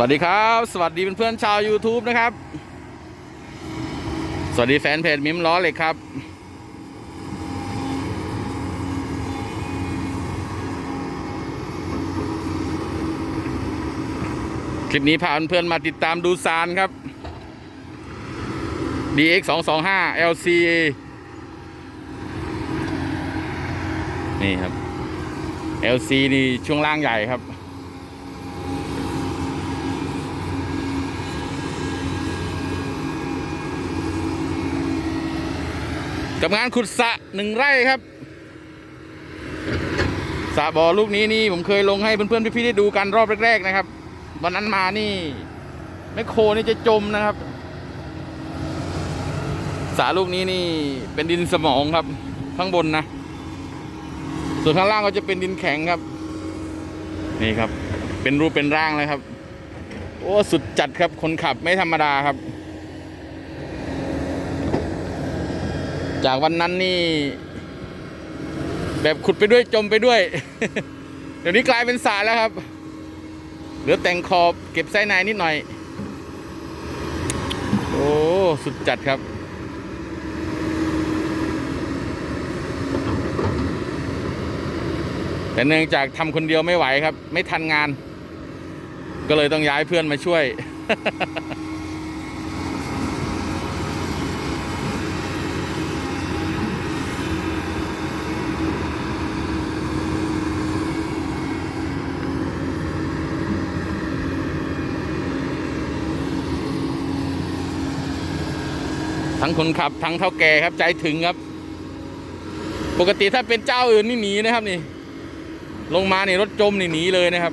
วัสดีครับ สวัสดีเพื่อนๆชาว YouTube นะครับ สวัสดีแฟนเพจมิมล้อเหล็กครับ คลิปนี้พาเพื่อนๆมาติดตามดูซานครับ DX 2 2 5 LC นี่ครับ LC นี่ช่วงล่างใหญ่ครับ กับงานขุดสระหนึ่งไร่ครับสระบ่อลูกนี้นี่ผมเคยลงให้เพื่อนๆพี่ๆได้ดูกันรอบแรกๆนะครับวันนั้นมานี่แมคโครนี่จะจมนะครับสระลูกนี้นี่เป็นดินสมองครับ ข้างบนนะ ส่วนข้างล่างก็จะเป็นดินแข็งครับ นี่ครับ เป็นรูปเป็นร่างเลยครับ โอ้สุดจัดครับคนขับไม่ธรรมดาครับ จากวันนั้นนี่ แบบขุดไปด้วยจมไปด้วย เดี๋ยวนี้กลายเป็นสระแล้วครับ เหลือแต่งขอบเก็บไส้ในนิดหน่อย โอ้สุดจัดครับแต่เนื่องจากทำคนเดียวไม่ไหวครับ ไม่ทันงาน ก็เลยต้องย้ายเพื่อนมาช่วย ทั้งคนขับทั้งเท่าแก่ครับใจถึงครับ ปกติถ้าเป็นเจ้าอื่นนี่หนีนะครับนี่ ลงมานี่รถจมนี่หนีเลยนะครับ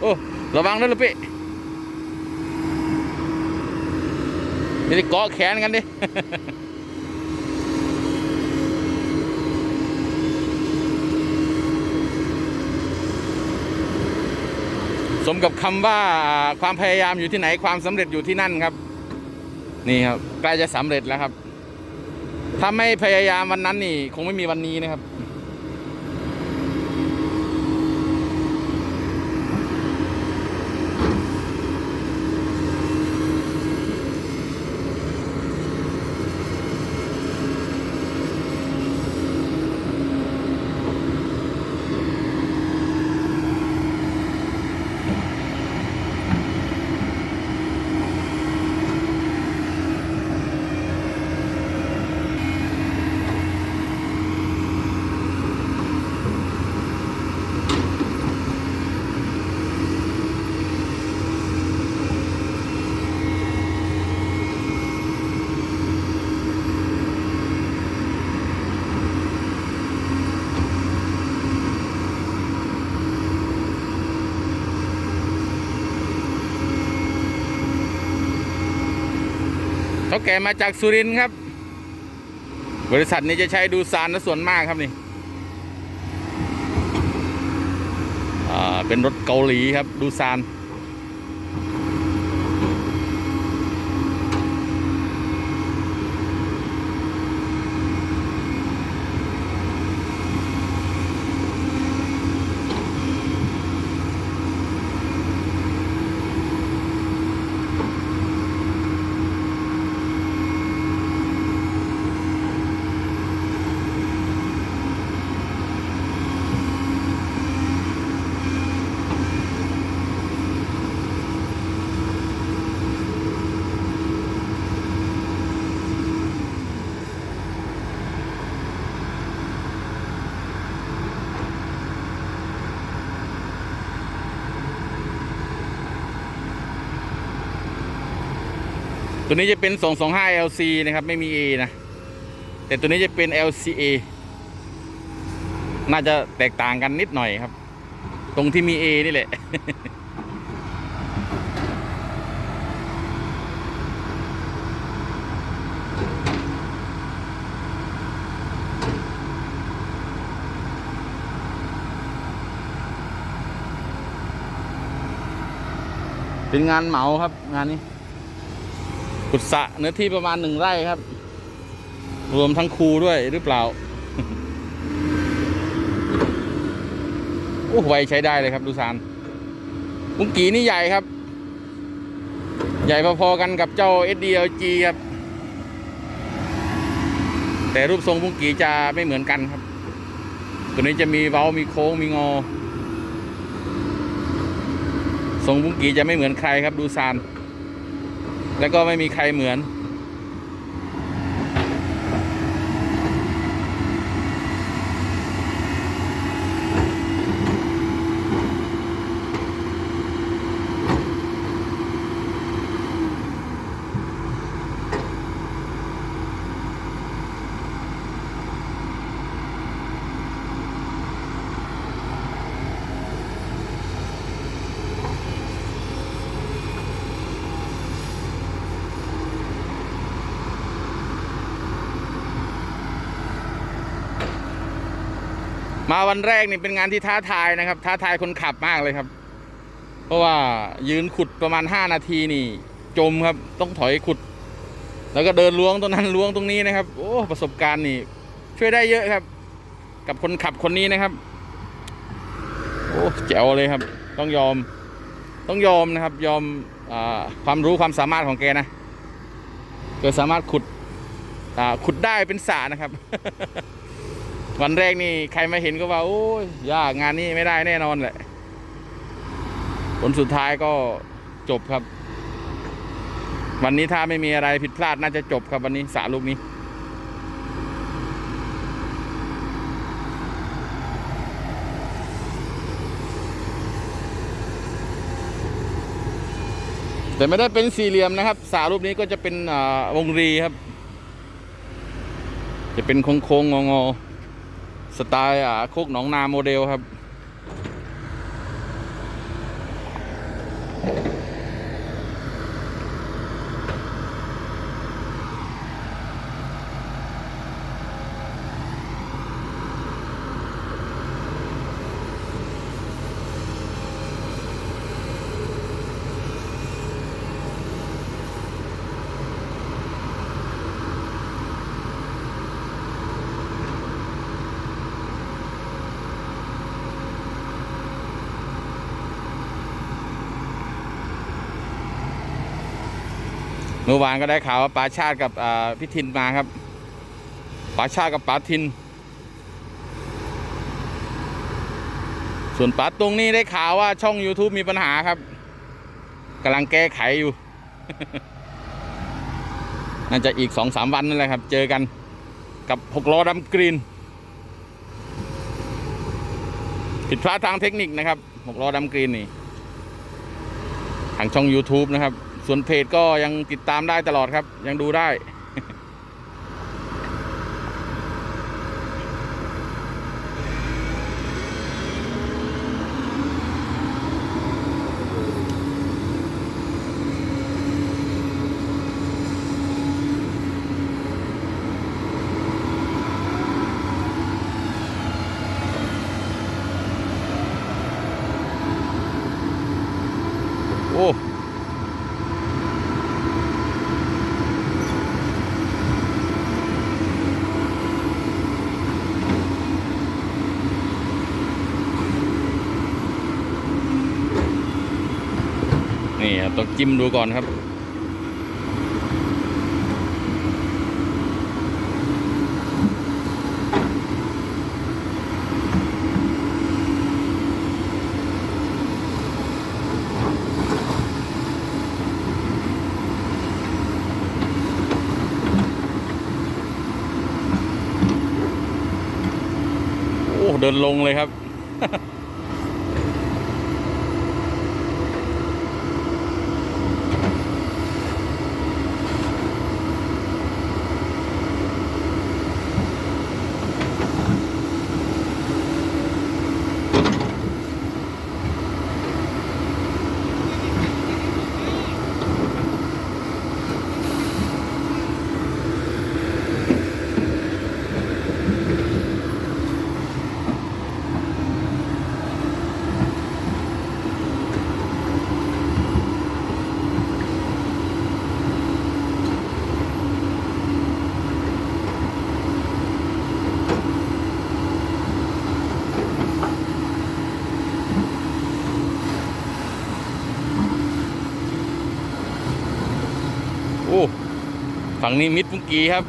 โอ้ระวังนะลูกพี่ไม่ได้เกาะแขนกันดิสมกับคำว่าความพยายามอยู่ที่ไหนความสำเร็จอยู่ที่นั่นครับ นี่ครับใกล้จะสำเร็จแล้วครับ ถ้าไม่พยายามวันนั้นนี่ คงไม่มีวันนี้นะครับ เขาแก่มาจากสุรินทร์ครับ บริษัทนี้จะใช้ดูซานนะส่วนมากครับนี่อ่าเป็นรถเกาหลีครับดูซาน ตัวนี้จะเป็น 225 LC นะครับ ไม่มี A นะ แต่ตัวนี้จะเป็น LCA น่าจะแตกต่างกันนิดหน่อยครับ ตรงที่มี A นี่แหละ เป็นงานเหมาครับงานนี้ ขุดสะเนื้อที่ประมาณหนึ่งไร่ครับ รวมทั้งคูด้วยหรือเปล่าโอ้ไวใช้ได้เลยครับดูซานมุงกีนี่ใหญ่ครับ ใหญ่พอๆกันกับเจ้า SDLG ครับ แต่รูปทรงบุ้งกีจะไม่เหมือนกันครับ ตัวนี้จะมีเว้ามีโค้งมีงอ ทรงบุ้งกีจะไม่เหมือนใครครับดูซาน แล้วก็ไม่มีใครเหมือน มาวันแรกนี่เป็นงานที่ท้าทายนะครับ ท้าทายคนขับมากเลยครับ เพราะว่ายืนขุดประมาณ 5 นาทีนี่ จมครับต้องถอยขุด แล้วก็เดินล้วงตรงนั้นล้วงตรงนี้นะครับ โอ้ประสบการณ์นี่ ช่วยได้เยอะครับ กับคนขับคนนี้นะครับ โอ้แจ๋วเลยครับ ต้องยอมต้องยอมนะครับ ยอมอความรู้ความสามารถของแกนะแกสามารถขุดขุดได้เป็นสรนะครับ วันแรกนี่ใครมาเห็นก็ว่าโอ้ยยากงานนี้ไม่ได้แน่นอนแหละ ผลสุดท้ายก็จบครับ วันนี้ถ้าไม่มีอะไรผิดพลาดน่าจะจบครับวันนี้สาลูกนี้แต่ไม่ได้เป็นสี่เหลี่ยมนะครับ สารูปนี้ก็จะเป็นอ่าวงรีครับ จะเป็นโค้งๆงอๆ สไตล์อ่าโคกหนองนาโมเดลครับ เมื่อวานก็ได้ข่าวว่าป๋าชาติกับพี่ทินมาครับป๋าชาติกับป๋าทิน ส่วนป๋าตรงนี้ได้ข่าวว่าช่อง YouTube มีปัญหาครับกำลังแก้ไขอยู่ น่าจะอีกสองสามวันนั่นแหละครับ เจอกันกับหกล้อดำกรีน ผิดพลาดทางเทคนิคนะครับหกล้อดำกรีนนี่ ทางช่อง YouTube นะครับ ส่วนเพจก็ยังติดตามได้ตลอดครับ ยังดูได้ โอ้ นี่ครับต้อง จิ้มดูก่อนครับ โอ้ เดินลงเลยครับ โอ้ฝั่งนี้มิดพุ่งกีครับ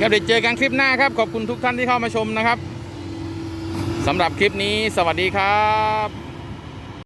ครับเดี๋ยวเจอกันคลิปหน้าครับ ขอบคุณทุกท่านที่เข้ามาชมนะครับสำหรับคลิปนี้สวัสดีครับ